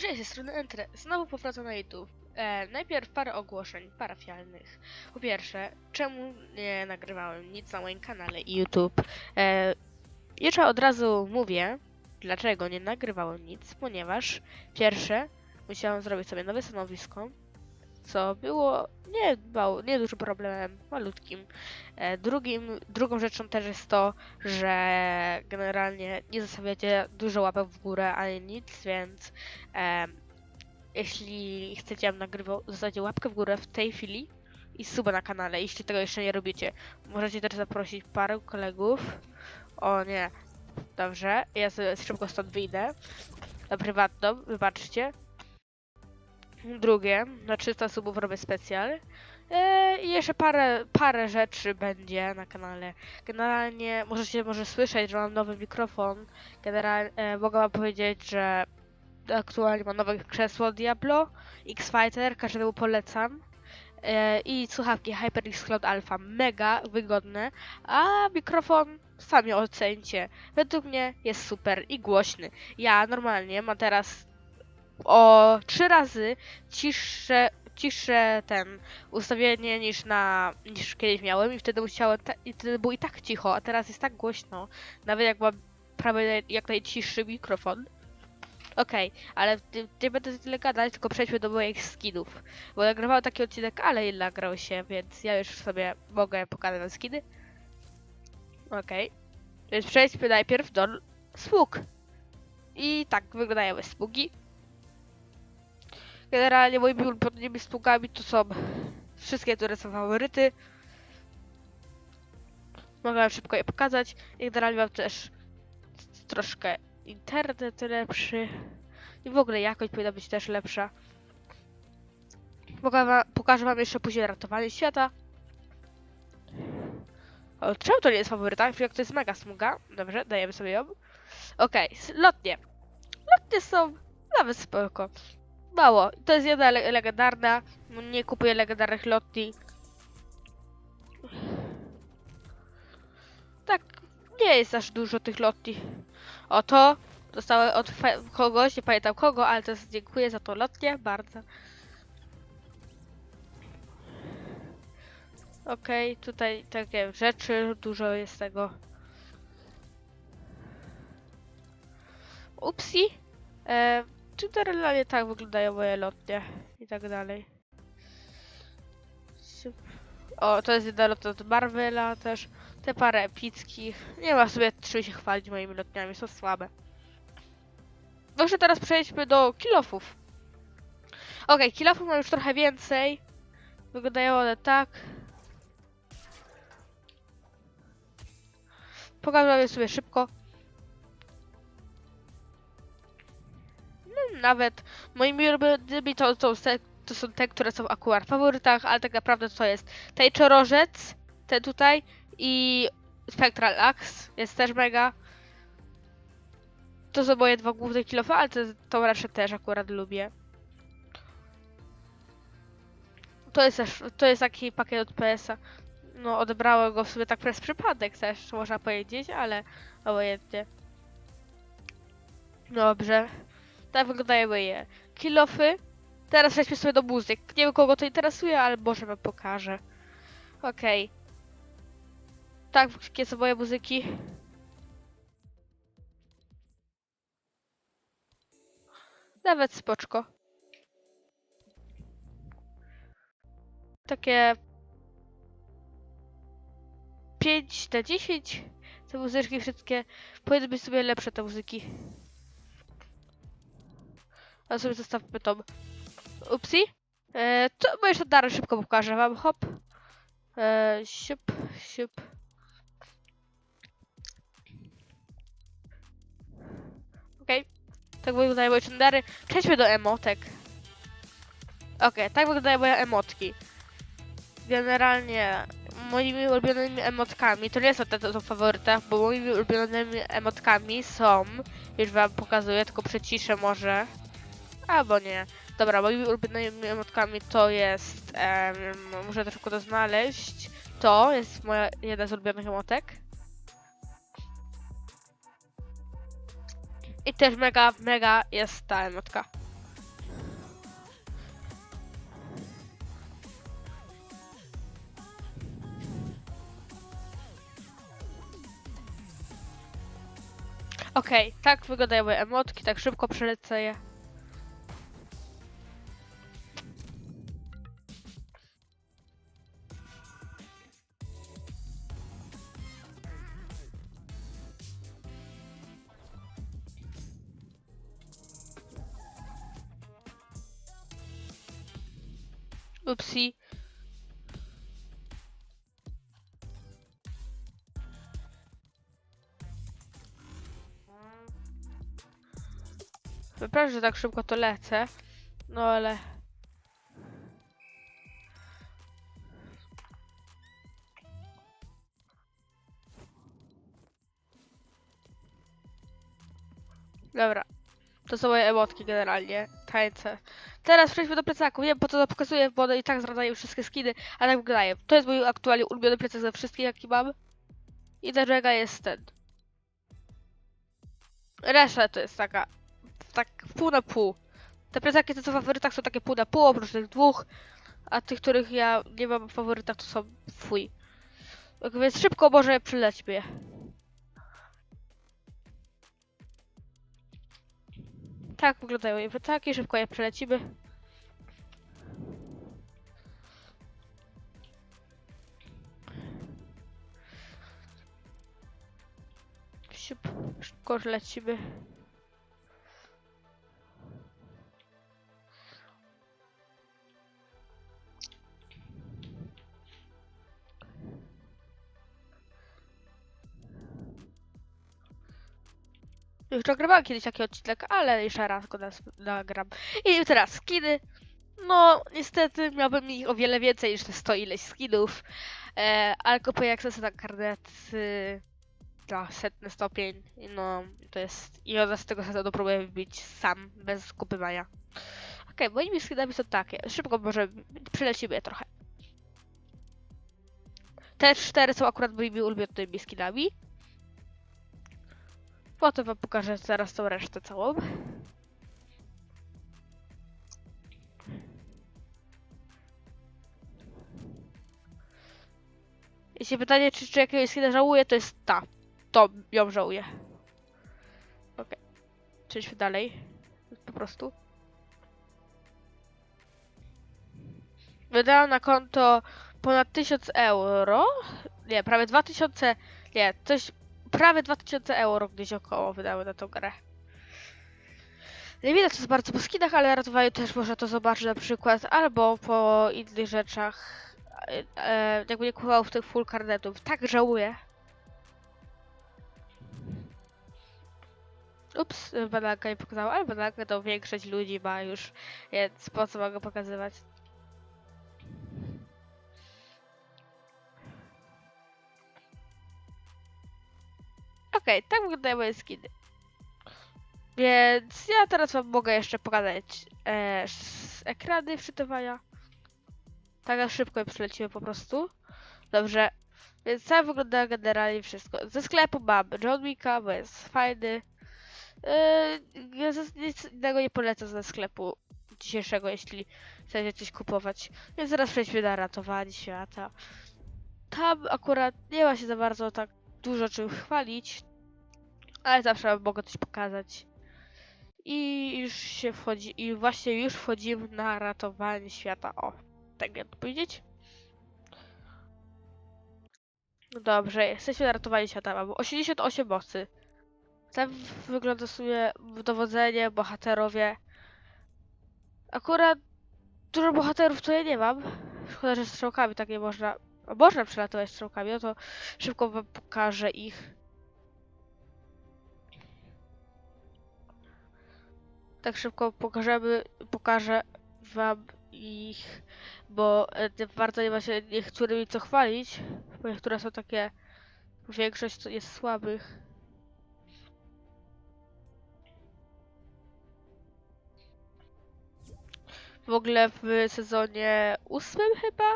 Cześć, ze strony Entre. Znowu powracam na YouTube. E, najpierw parę ogłoszeń parafialnych. Po pierwsze, czemu nie nagrywałem nic na moim kanale i YouTube? E, jeszcze od razu mówię, dlaczego nie nagrywałem nic, ponieważ pierwsze, musiałem zrobić sobie nowe stanowisko, co było nie, mało, nie dużym problemem, malutkim. E, drugim, drugą rzeczą też jest to, że generalnie nie zostawiacie dużo łapek w górę ani nic, więc em, jeśli chcecie, abym nagrywał, zostawcie łapkę w górę w tej chwili i suba na kanale, jeśli tego jeszcze nie robicie. Możecie też zaprosić parę kolegów. O nie, dobrze, ja sobie szybko stąd wyjdę. Na prywatną, wybaczcie. Drugie, na 300 subów robię specjal. E, I jeszcze parę, parę rzeczy będzie na kanale. Generalnie możecie może słyszeć, że mam nowy mikrofon. Generalnie e, mogę powiedzieć, że aktualnie mam nowe krzesło Diablo, X-Fighter, każdemu polecam. E, I słuchawki HyperX Cloud Alpha, mega wygodne, a mikrofon sami ocencie. Według mnie jest super i głośny. Ja normalnie mam teraz o trzy razy ciszsze, ciszsze ten ustawienie niż na niż kiedyś miałem i wtedy musiałem ta, i wtedy było i tak cicho, a teraz jest tak głośno, nawet jak mam prawie jak najciszszy mikrofon. Okej, ale nie, będę tyle gadać, tylko przejdźmy do moich skinów. Bo nagrywałem taki odcinek, ale i nagrał się, więc ja już sobie mogę pokazać skiny. Okej. Więc przejdźmy najpierw do sług. I tak wyglądają sługi. Generalnie moimi ulubionymi sługami to są wszystkie, które są faworyty. Mogę wam szybko je pokazać. Generalnie mam też troszkę internet lepszy. I w ogóle jakość powinna być też lepsza. Mogę wam, pokażę wam jeszcze później ratowanie świata. O, czemu to nie jest faworyta? Jak to jest mega smuga. Dobrze, dajemy sobie ją. Okej, s- lotnie. Lotnie są nawet spoko. Mało. To jest jedna le legendarna. Nie kupuję legendarnych lotni. Tak, nie jest aż dużo tych lotni. Oto dostałem od kogoś, nie pamiętam kogo, ale jest, dziękuję za to lotnie, bardzo. Okej, tutaj takie rzeczy, dużo jest tego. Upsi. E, generalnie tak wyglądają moje lotnie i tak dalej. O, to jest jedna lotka od Marvela też. Te parę epickich. Nie ma sobie czym się chwalić moimi lotniami, są słabe. Może teraz przejdźmy do kilofów. Okej, kilofów mam już trochę więcej. Wyglądają one tak. Pokażę sobie szybko. Nawet moimi ulubionymi to, to, te- to są te, które są akurat w faworytach, ale tak naprawdę to jest Tejczorożec, ten tutaj i Spectral Axe jest też mega. To są moje dwa główne kilofy, ale to, to raczej też akurat lubię. To jest też, to jest taki pakiet od PS-a. No, odebrałem go w sobie tak przez przypadek też, można powiedzieć, ale obojętnie. Dobrze. Tak wyglądają moje kilofy. Teraz przejdźmy sobie do muzyk. Nie wiem kogo to interesuje, ale może wam pokażę. Okej. Tak, jakie są moje muzyki. Nawet spoczko. Takie 5 na 10. Te muzyczki wszystkie powinny być sobie lepsze te muzyki. A sobie zostawmy tą. Upsi. E, to bo jeszcze dalej szybko pokażę wam. Hop. E, siup, siup. Okej. Tak wyglądają moje czendary. Przejdźmy do emotek. Okej, tak wyglądają moje emotki. Generalnie moimi ulubionymi emotkami, to nie są te, to są faworytach, bo moimi ulubionymi emotkami są, już wam pokazuję, tylko przyciszę może, Albo nie. Dobra, moimi ulubionymi emotkami to jest... Um, muszę troszkę to znaleźć. To jest moja jedna z ulubionych emotek. I też mega, mega jest ta emotka. Okej, okay, tak wyglądają moje emotki, tak szybko przelecę je. Upsi. Wypraszam, że tak szybko to lecę. No ale... To są moje emotki generalnie. Tańce. Teraz przejdźmy do plecaków. Nie wiem po co to pokazuję, bo one i tak zdradzają wszystkie skiny, ale tak wyglądają. To jest mój aktualnie ulubiony plecak ze wszystkich jaki mam. I dlaczego jest ten. Reszta to jest taka tak pół na pół. Te plecaki, te co w faworytach są takie pół na pół, oprócz tych dwóch, a tych, których ja nie mam w faworytach, to są fuj. Więc szybko może przylećmy je. Tak wyglądają je plecaki, szybko je przelecimy. Szybko lecimy. Już nagrywałam kiedyś taki odcinek, ale jeszcze raz go nagram. I teraz skiny. No, niestety miałbym ich o wiele więcej niż te 100 ileś skinów. E, ale kupuję jak sobie na karnet y, na setny stopień. No, to jest... I od z tego sezonu próbuję wbić sam, bez kupywania. Okej, moimi skinami są takie. Szybko może przylecimy je trochę. Te cztery są akurat moimi ulubionymi skinami. Potem wam pokażę zaraz tą resztę całą. Jeśli pytanie, czy, czy jakiegoś skina żałuję, to jest ta. To ją żałuję. Okej. Przejdźmy dalej. Po prostu. Wydałam na konto ponad 1000 euro. Nie, prawie 2000. Nie, coś prawie 2000 euro gdzieś około wydały na tą grę. Nie widać to bardzo po skinach, ale ratowają też można to zobaczyć na przykład albo po innych rzeczach. E, e, jakby nie kupował w tych full karnetów. Tak żałuję. Ups, bananka nie pokazała, ale banankę to większość ludzi ma już, więc po co mogę pokazywać? Okej, tak wyglądają skiny. Więc ja teraz wam mogę jeszcze pokazać e, z ekrany wczytywania. Tak szybko je przelecimy po prostu. Dobrze. Więc tak wygląda generalnie wszystko. Ze sklepu mam John Wicka, bo jest fajny. Yy, nic innego nie polecam ze sklepu dzisiejszego, jeśli chcecie coś kupować. Więc zaraz przejdźmy na ratowanie świata. Tam akurat nie ma się za bardzo tak dużo czym chwalić, ale zawsze mogę coś pokazać. I już się wchodzi, i właśnie już wchodzimy na ratowanie świata. O, tak miałem powiedzieć. No dobrze, jesteśmy na ratowanie świata. Mamy 88 mocy. Tam wygląda sobie dowodzenie, bohaterowie. Akurat dużo bohaterów to ja nie mam. Szkoda, że strzałkami tak nie można. Można przelatować strzałkami, no to szybko wam pokażę ich. Tak szybko pokażemy, pokażę wam ich, bo bardzo nie ma się niektórymi co chwalić, bo niektóre są takie, większość jest słabych. W ogóle w sezonie ósmym chyba,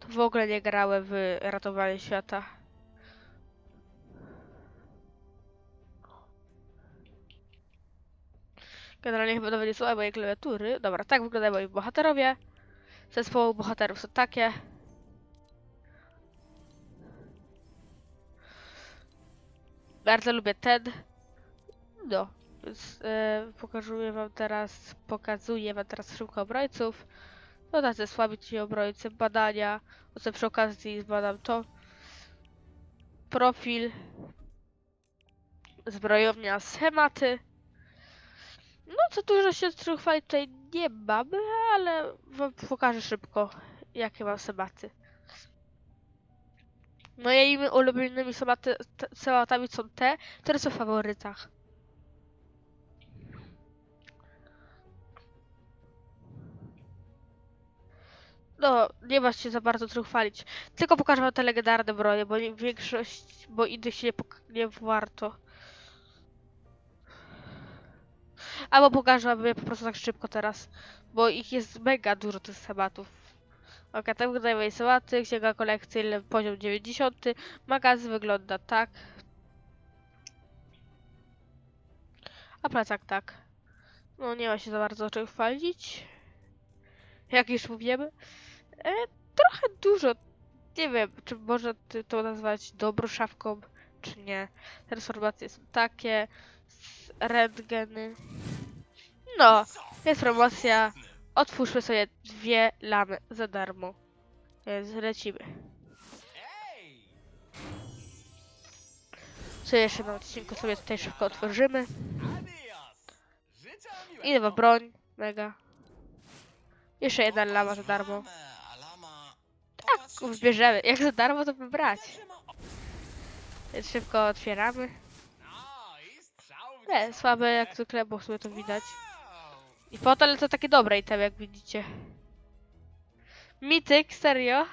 to w ogóle nie grałem w ratowanie świata. Generalnie chyba nawet nie słuchaj mojej klawiatury. Dobra, tak wyglądają moi bohaterowie. Zespoły bohaterów są takie. Bardzo lubię ten. No, więc pokazuję wam teraz, pokazuję wam teraz szybko obrońców. No tacy słabi ci obrońcy, badania. No co przy okazji zbadam to. Profil. Zbrojownia schematy. No co dużo się chwalić tutaj nie mamy, ale wam pokażę szybko jakie mam schematy. Moimi ulubionymi schematami są te, które są w faworytach. No, nie ma się za bardzo czym chwalić. Tylko pokażę wam te legendarne broje, bo większość, bo innych się nie, nie warto. Albo pokażę wam je po prostu tak szybko teraz, bo ich jest mega dużo tych schematów. Ok, tak wyglądają moje schematy, księga kolekcyjna poziom 90, magazyn wygląda tak. A plecak tak. No nie ma się za bardzo czym chwalić. Jak już mówimy. E, trochę dużo. Nie wiem, czy można to nazwać dobrą szafką, czy nie. Transformacje są takie. Rentgeny. No, jest promocja. Otwórzmy sobie dwie lamy za darmo. Więc lecimy. Co jeszcze na odcinku sobie tutaj szybko otworzymy. I nowa broń. Mega. Jeszcze jedna lama za darmo. Tak, wybierzemy. Jak za darmo to wybrać. Więc szybko otwieramy. Nie, słabe jak zwykle, bo sobie to widać. I fotel to takie dobre item, jak widzicie. Mityk, serio?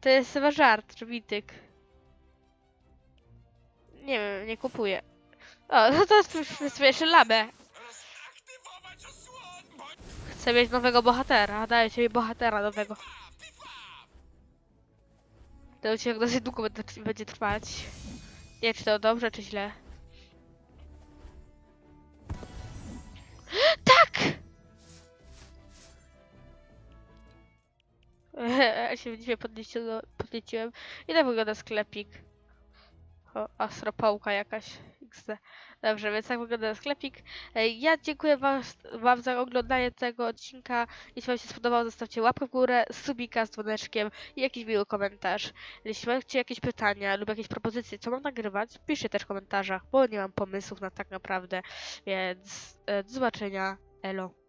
To jest chyba żart, że mityk. Nie wiem, nie kupuję. O, no to sobie jeszcze labę. Rozaktywować osłon! Bądź Chcę mieć nowego bohatera, dajcie mi bohatera nowego. To odcinek dosyć długo będzie trwać. Nie wiem, czy to dobrze, czy źle. Ja się dzisiaj podnieciłem, podnieciłem. I tak wygląda sklepik. O, astropałka jakaś. XD. Dobrze, więc tak wygląda sklepik. Ja dziękuję wam, wam za oglądanie tego odcinka. Jeśli wam się spodobał, zostawcie łapkę w górę, subika z dzwoneczkiem i jakiś miły komentarz. Jeśli macie jakieś pytania lub jakieś propozycje, co mam nagrywać, piszcie też w komentarzach, bo nie mam pomysłów na tak naprawdę. Więc e, do zobaczenia. Elo.